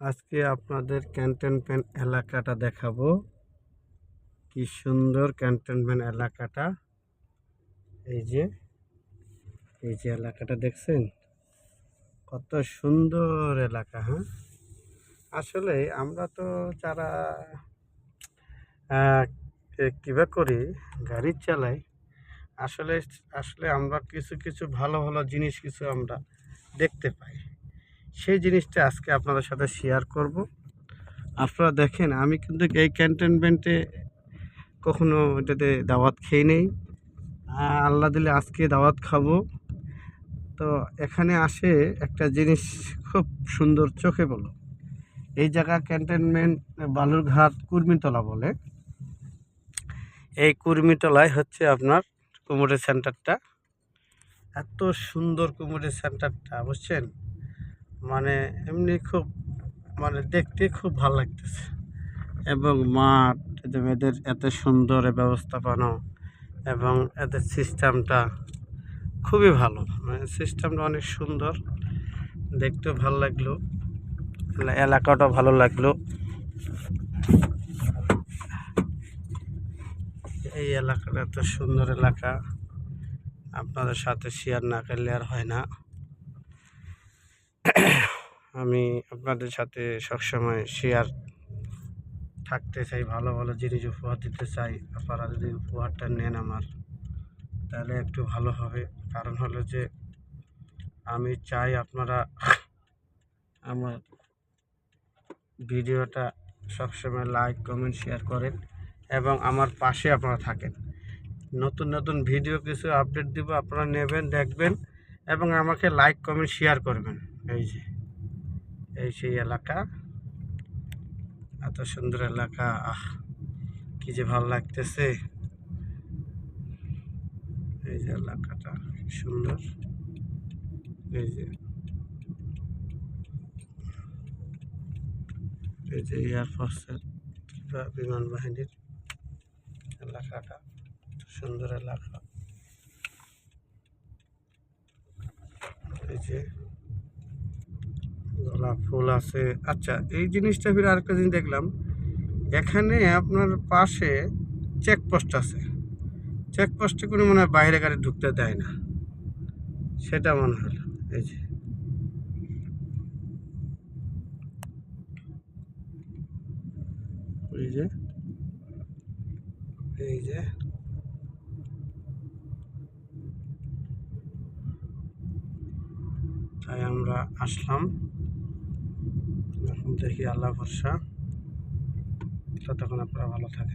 আজকে আপনাদের ক্যান্টনমেন্ট এলাকাটা দেখাবো। কি সুন্দর ক্যান্টনমেন্ট এলাকাটা। এই যে এই যে এলাকাটা দেখছেন? কত সুন্দর এলাকা হ্যাঁ? আসলে আমরা তো যারা কীভাবে করি, গাড়ি চালাই, আসলে আসলে আমরা কিছু কিছু ভালো ভালো জিনিস কিছু আমরা দেখতে পাই। সেই জিনিসটা আজকে আপনাদের সাথে শেয়ার করব। আপনারা দেখেন, আমি কিন্তু এই ক্যান্টনমেন্টে কখনো এটাতে দাওয়াত খেয়ে নেই। আল্লাহ দিলে আজকে দাওয়াত খাব। তো এখানে আসে একটা জিনিস খুব সুন্দর চোখে বলো। এই জায়গা ক্যান্টনমেন্ট বালুরঘাট কুর্মিতলা বলে। এই কুর্মিতলায় হচ্ছে আপনার কুমোরের সেন্টারটা এত সুন্দর কুমোরের সেন্টারটা বুঝছেন? মানে এমনি খুব মানে দেখতে খুব ভালো লাগতেছে। এবং মাঠ এদের এত সুন্দর ব্যবস্থাপনা, এবং এদের সিস্টেমটা খুবই ভালো। মানে সিস্টেমটা অনেক সুন্দর, দেখতেও ভালো লাগল এলা- এলাকাটাও ভালো লাগল। এই এলাকাটা এত সুন্দর এলাকা, আপনাদের সাথে শেয়ার না করলে আর হয় না। আমি আপনাদের সাথে সবসময় শেয়ার থাকতে চাই, ভালো ভালো জিনিস উপহার দিতে চাই। আপনারা যদি উপহারটা নেন আমার, তাহলে একটু ভালো হবে। কারণ হলো যে, আমি চাই আপনারা আমার ভিডিওটা সবসময় লাইক কমেন্ট শেয়ার করেন এবং আমার পাশে আপনারা থাকেন। নতুন নতুন ভিডিও কিছু আপডেট দিব, আপনারা নেবেন, দেখবেন এবং আমাকে লাইক কমেন্ট শেয়ার করবেন। এই যে, এই সেই এলাকা। এত সুন্দর এলাকা, আহ, কি যে ভালো লাগতেছে। এই যে এলাকাটা সুন্দর। এই যে এই যে এয়ারফোর্সের বিমান বাহিনীর এলাকাটা সুন্দর এলাকা। এই যে ফুল আছে। আচ্ছা এই জিনিসটা ফিরে আরেকটা জিনিস দেখলাম। এখানে আপনার পাশে চেকপোস্ট আছে। চেকপোস্টে কোনো মনে হয় বাইরে গাড়ি ঢুকতে দেয় না। সেটা মনে হলো এই যে। এই যে। এই যে। তাই আমরা আসলাম। এখন দেখি আল্লাহ ভরসা ততক্ষণ আপনারা ভালো থাকেন